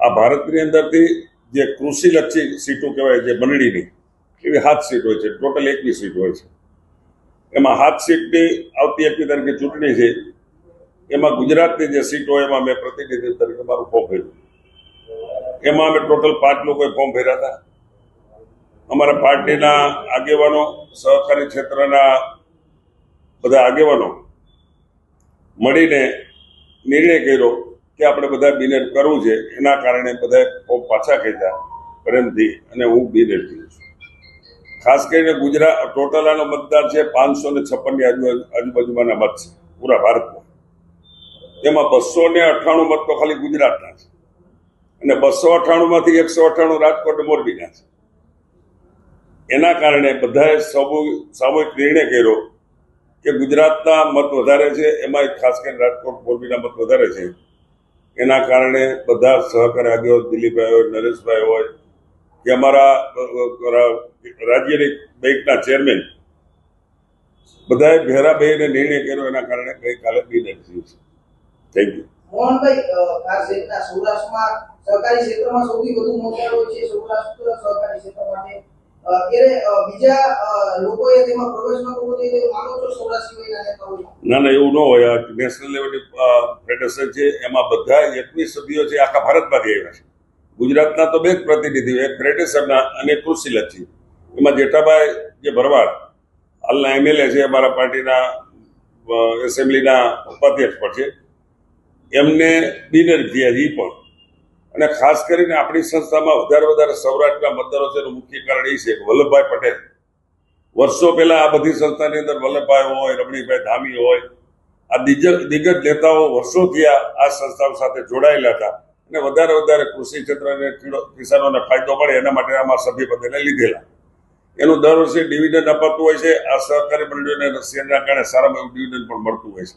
આ ભારતની અંદરથી જે કૃષિલક્ષી સીટો કહેવાય છે મંડળીની, એવી હાથ સીટ હોય છે, ટોટલ એકવીસ સીટ હોય છે. એમાં હાથ સીટની આવતી એકવી તારીખે ચૂંટણી છે. એમાં ગુજરાતની જે સીટ હોય, એમાં મેં પ્રતિનિધિ તરીકે મારું ફોર્મ ભર્યું. એમાં અમે ટોટલ પાંચ લોકોએ ફોર્મ ભર્યા હતા. અમારા પાર્ટીના આગેવાનો, સહકારી ક્ષેત્રના બધા આગેવાનો મળીને નિર્ણય કર્યો. કે આપણે બધા બિલેટ કરવું છે, એના કારણે બધા પાછા ખેંચ્યા, પ્રેમથી, અને હું બિલેટ થયું છું. ખાસ કરીને ગુજરાત ટોટલ આનો મતદાર છે પાંચસો ને છપ્પનની આજુબાજુ આજુબાજુમાંના મત છે, પૂરા ભારતમાં. એમાં બસો ને અઠ્ઠાણું મત તો ખાલી ગુજરાતના છે. અને બસો અઠ્ઠાણુંમાંથી એકસો અઠ્ઠાણું રાજકોટ મોરબીના છે. એના કારણે બધાએ સામૂહિક નિર્ણય કર્યો કે ગુજરાતના મત વધારે છે એમાં ખાસ કરીને રાજકોટ મોરબીના મત વધારે છે. એના કારણે બધા સહકારી આગેવાનો દિલીપભાઈ હોય, નરેશભાઈ હોય, કે અમારા રાજ્યની બેંકના ચેરમેન, બધાએ ભેરા બેહીને નિર્ણય કર્યો, એના કારણે ગઈકાલે બિનર થયું છે. થેન્ક યુ મોહનભાઈ સૌરાષ્ટ્રમાં સહકારી ક્ષેત્રમાં સૌથી વધુ મોકલારો છે સૌરાષ્ટ્ર સહકારી ક્ષેત્ર માટે ન ના એવું ન હોય. નેશનલ લેવલની ફેડરેશન છે, એમાં બધા એકવીસ સભ્યો છે, આખા ભારતમાંથી આવ્યા છે. ગુજરાતના તો બે જ પ્રતિનિધિઓ, એક ફેડરેશનના અને કૃષિલક્ષી એમાં જેઠાભાઈ જે ભરવાડ, હાલના એમએલએ છે, અમારા પાર્ટીના એસેમ્બલીના ઉપાધ્યક્ષ પણ છે. એમને બિનર થયા એ પણ. અને ખાસ કરીને આપણી સંસ્થામાં વધારે વધારે સૌરાષ્ટ્રના મતદારો છે એનું મુખ્ય કારણ એ છે કે વલ્લભભાઈ પટેલ. વર્ષો પહેલા આ બધી સંસ્થાની અંદર વલ્લભભાઈ હોય રમણીભાઈ ધામી હોય, આ દિગ્જ, દિગ્ગજ નેતાઓ વર્ષોથી આ સંસ્થાઓ સાથે જોડાયેલા હતા. અને વધારે વધારે કૃષિ ક્ષેત્રને કિસાનોને ફાયદો મળે એના માટે આમાં સભ્યપદને લીધેલા. એનું દર વર્ષે ડિવિડન્ડ અપાતું હોય છે. આ સહકારી મંડળીઓને રશિયનના કારણે સારામાં એવું ડિવિડન્ડ પણ મળતું હોય છે.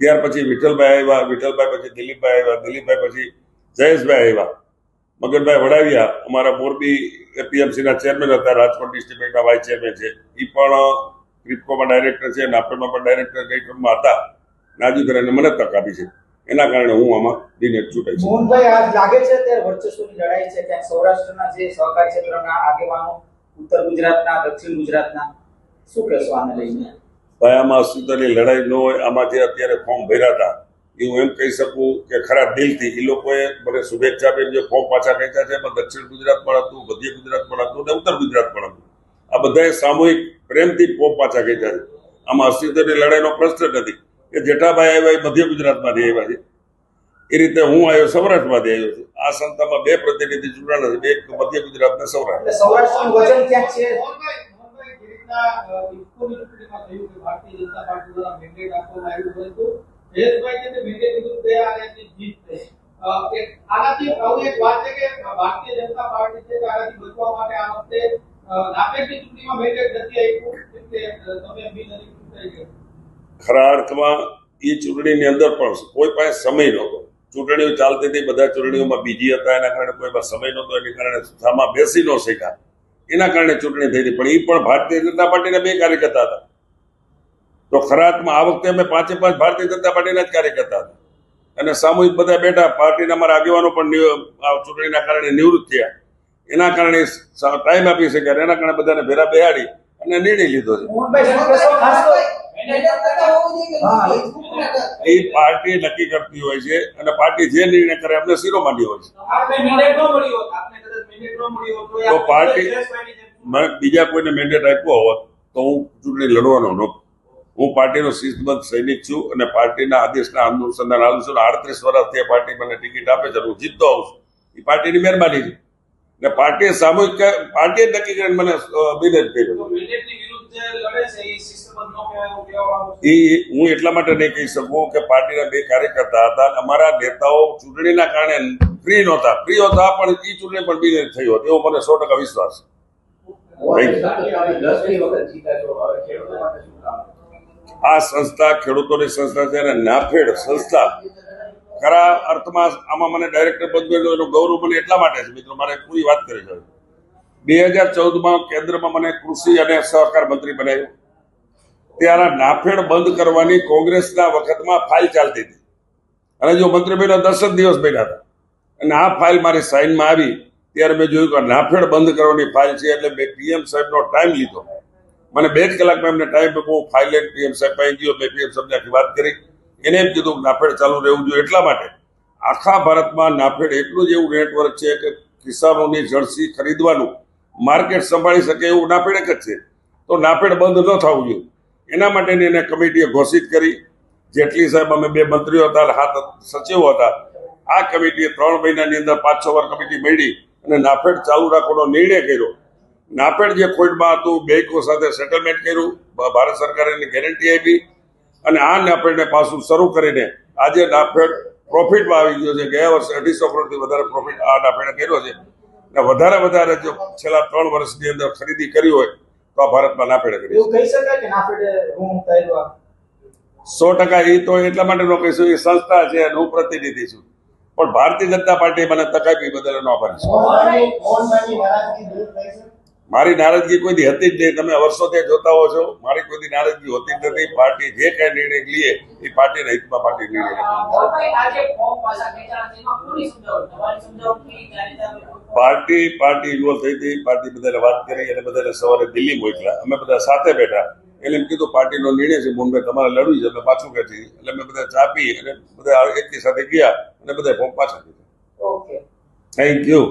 ત્યાર પછી વિઠ્ઠલભાઈ આવ્યા, વિઠ્ઠલભાઈ પછી દિલીપભાઈ આવ્યા, દિલીપભાઈ પછી જયેશભાઈ આવ્યા. મગનભાઈ વડાવિયા. અમારા મોરબી એપીએમસીના ચેરમેન હતા રાજકોટ ડિસ્ટ્રિક્ટના વાઇસ ચેરમેન છે. એ પણ ક્રિપ્કોમાં ડાયરેક્ટર છે નાફેડમાં પણ ડાયરેક્ટર ટર્મમાં હતા. નાજુકરાને મને તક આપી છે. એના કારણે હું આમાં ડિનેટ ચૂંટાઈ છું. મોહનભાઈ આજ લાગે છે ત્યારે વર્ચસ્વની લડાઈ છે ક્યાંક સૌરાષ્ટ્રના જે સહકારી ક્ષેત્રના આગેવાનો ઉત્તર ગુજરાતના દક્ષિણ ગુજરાતના શું કહેશો આને લઈને? ભાઈ આમાં અસ્તિત્વની લડાઈ ન હોય. આમાં જે અત્યારે ફોર્મ ભર્યા હતા એ હું એમ કહી શકું કે ખરા દિલથી એ લોકોએ મને શુભેચ્છા આપીને જે ફોર્મ પાછા ખેંચ્યા છે એમાં દક્ષિણ ગુજરાત પણ હતું મધ્ય ગુજરાત પણ હતું અને ઉત્તર ગુજરાત પણ હતું. આ બધાએ સામૂહિક પ્રેમથી ફોર્મ પાછા ખેંચ્યા છે. આમાં અસ્તિત્વની લડાઈનો પ્રશ્ન નથી. કે જેઠાભાઈ આવ્યા એ મધ્ય ગુજરાતમાંથી આવ્યા છે. એ રીતે હું આવ્યો સૌરાષ્ટ્રમાંથી આવ્યો છું. આ સંસ્થામાં બે પ્રતિનિધિ ચૂંટાણા છે બે એક મધ્ય ગુજરાત ને સૌરાષ્ટ્ર. મોહનભાઈ જે કે મેન્ડેટ જયેશભાઈ છે તે અને એમની જીત થઈ આનાથી આવું એક વાત છે કે ભારતીય જનતા પાર્ટી છે આનાથી બચવા માટે આ વખતે નાફેડની ચૂંટણીમાં મેન્ડેટ નથી આપ્યું અ, તમે ચૂંટાઈ ગયા ખરા અર્થમાં એ ચૂંટણીની અંદર પણ કોઈ પાસે સમય નહોતો. ચૂંટણીઓ ચાલતી હતી બધા ચૂંટણીઓમાં બીજી હતા એના કારણે કોઈ પાસે સમય નહોતો એના કારણે સામા બેસી ન શક્યા. એના કારણે ચૂંટણી થઈ હતી પણ એ પણ ભારતીય જનતા પાર્ટીના બે કાર્યકર્તા હતા. તો ખરાતમાં આ વખતે અમે પાંચે પાંચ ભારતીય જનતા પાર્ટીના જ કાર્યકર્તા હતા. અને સામૂહિક બધા બેઠા, પાર્ટીના અમારા આગેવાનો પણ ચૂંટણીના કારણે નિવૃત્ત થયા. એના કારણે ટાઈમ આપી શક્યા એના કારણે બધાને ભેરા બેહાડી અને નિર્ણય લીધો છે? એ પાર્ટી નક્કી કરતી હોય છે અને પાર્ટી જે નિર્ણય કરે એમને શિરોમાન્ય હોય છે. તો પાર્ટી- બીજા કોઈને મેન્ડેટ આપ્યો હોત તો હું ચૂંટણી લડવાનો નહોતો હું પાર્ટીનો શિસ્તબદ્ધ સૈનિક છું અને પાર્ટીના આદેશના અનુસંધાન આવું છું આડત્રીસ વર્ષથી પાર્ટી મને ટિકિટ આપે છે હું જીતતો આવું છું. એ પાર્ટીની મહેરબાની છે. ને પાર્ટીએ સામૂહિક પાર્ટીએ નક્કી કરીને મને બિનેજ કર્યો એ હું એટલા માટે નહીં કહી શકું કે પાર્ટીના બે કાર્યકર્તા હતા અમારા નેતાઓ ચૂંટણીના કારણે ફ્રી નહોતા. ફ્રી હતા પણ એ ચૂંટણી પણ બિનેજ થયો હતો. એવો મને સો ટકા વિશ્વાસ છે. આ સંસ્થા ખેડૂતોની સંસ્થા છે અને નાફેડ સંસ્થા. ખરા અર્થમાં આમાં મને ડાયરેક્ટર પદ એનું ગૌરવ મને એટલા માટે છે. મિત્રો, મારે પૂરી વાત કરી છે. બે હજાર ચૌદમાં કેન્દ્રમાં મને કૃષિ અને સહકાર મંત્રી બનાવ્યો. ત્યારે નાફેડ બંધ કરવાની કોંગ્રેસના વખતમાં ફાઇલ ચાલતી હતી. અને જો મંત્રી બન્યા દસ જ દિવસ બન્યા હતા. અને આ ફાઇલ મારી સાઇનમાં આવી. ત્યારે મેં જોયું કે નાફેડ બંધ કરવાની ફાઇલ છે એટલે મેં પીએમ સાહેબનો ટાઈમ લીધો. મને બે જ કલાકમાં એમને ટાઈમ આપ્યો ફાઇલ પીએમ સાહેબ પાસે ગયો, મેં પીએમ સાહેબને આખી વાત કરી. એને એમ કીધું, નાફેડ ચાલુ રહેવું જોઈએ એટલા માટે. આખા ભારતમાં નાફેડ એટલું જ એવું નેટવર્ક છે કે કિસાનોની જળસી ખરીદવાનું માર્કેટ સંભાળી શકે એવું નાફેડ એક જ છે. તો નાફેડ બંધ ન થવું જોઈએ. એના માટેની એને કમિટીએ ઘોષિત કરી. જેટલી સાહેબ અમે બે મંત્રીઓ હતા હાથ સચિવો હતા, આ કમિટીએ ત્રણ મહિનાની અંદર પાંચ છ વાર કમિટી મળી અને નાફેડ ચાલુ રાખવાનો નિર્ણય કર્યો. નાફેડ જે ખોટમાં હતું બેંકો સાથે સેટલમેન્ટ કર્યું ભારત સરકારે એની ગેરંટી આપી અને આ નાફેડને પાછું શરૂ કરીને આજે નાફેડ પ્રોફિટમાં આવી ગયો છે. ગયા વર્ષે અઢીસો કરોડથી વધારે પ્રોફિટ આ નાફેડે કર્યો છે. અને વધારે વધારે જો છેલ્લા ત્રણ વર્ષની અંદર ખરીદી કરી હોય તો આ ભારતમાં નાફેડે કરી? સો ટકા એ તો એટલા માટે નો કહીશું એ સંસ્થા છે અને હું પ્રતિનિધિ છું. પણ ભારતીય જનતા પાર્ટી મને તક આપી બદલ નો આભાર મોહનભાઈ મારી નારાજગી કોઈથી હતી જ નહીં. તમે વર્ષોથી જોતા હો છો. મારી કોઈથી નારાજગી હોતી જ નથી. પાર્ટી જે કઈ નિર્ણય લઈએ એ પાર્ટીના હિતમાં પાર્ટી નિર્ણય મોહનભાઈ, પાર્ટી પાર્ટી ઇન્વોલ્વ થઈ હતી પાર્ટી બધાને વાત કરી અને બધાને સવારે દિલ્હી મોકલ્યા. અમે બધા સાથે બેઠા. એટલે એમ કીધું પાર્ટીનો નિર્ણય છે મુંબઈ તમારે લડવું છે અમે પાછું ખેંચી એટલે અમે બધા ચા પી અને બધા એકની સાથે ગયા અને બધા ફોર્મ પાછા દીધા. Thank you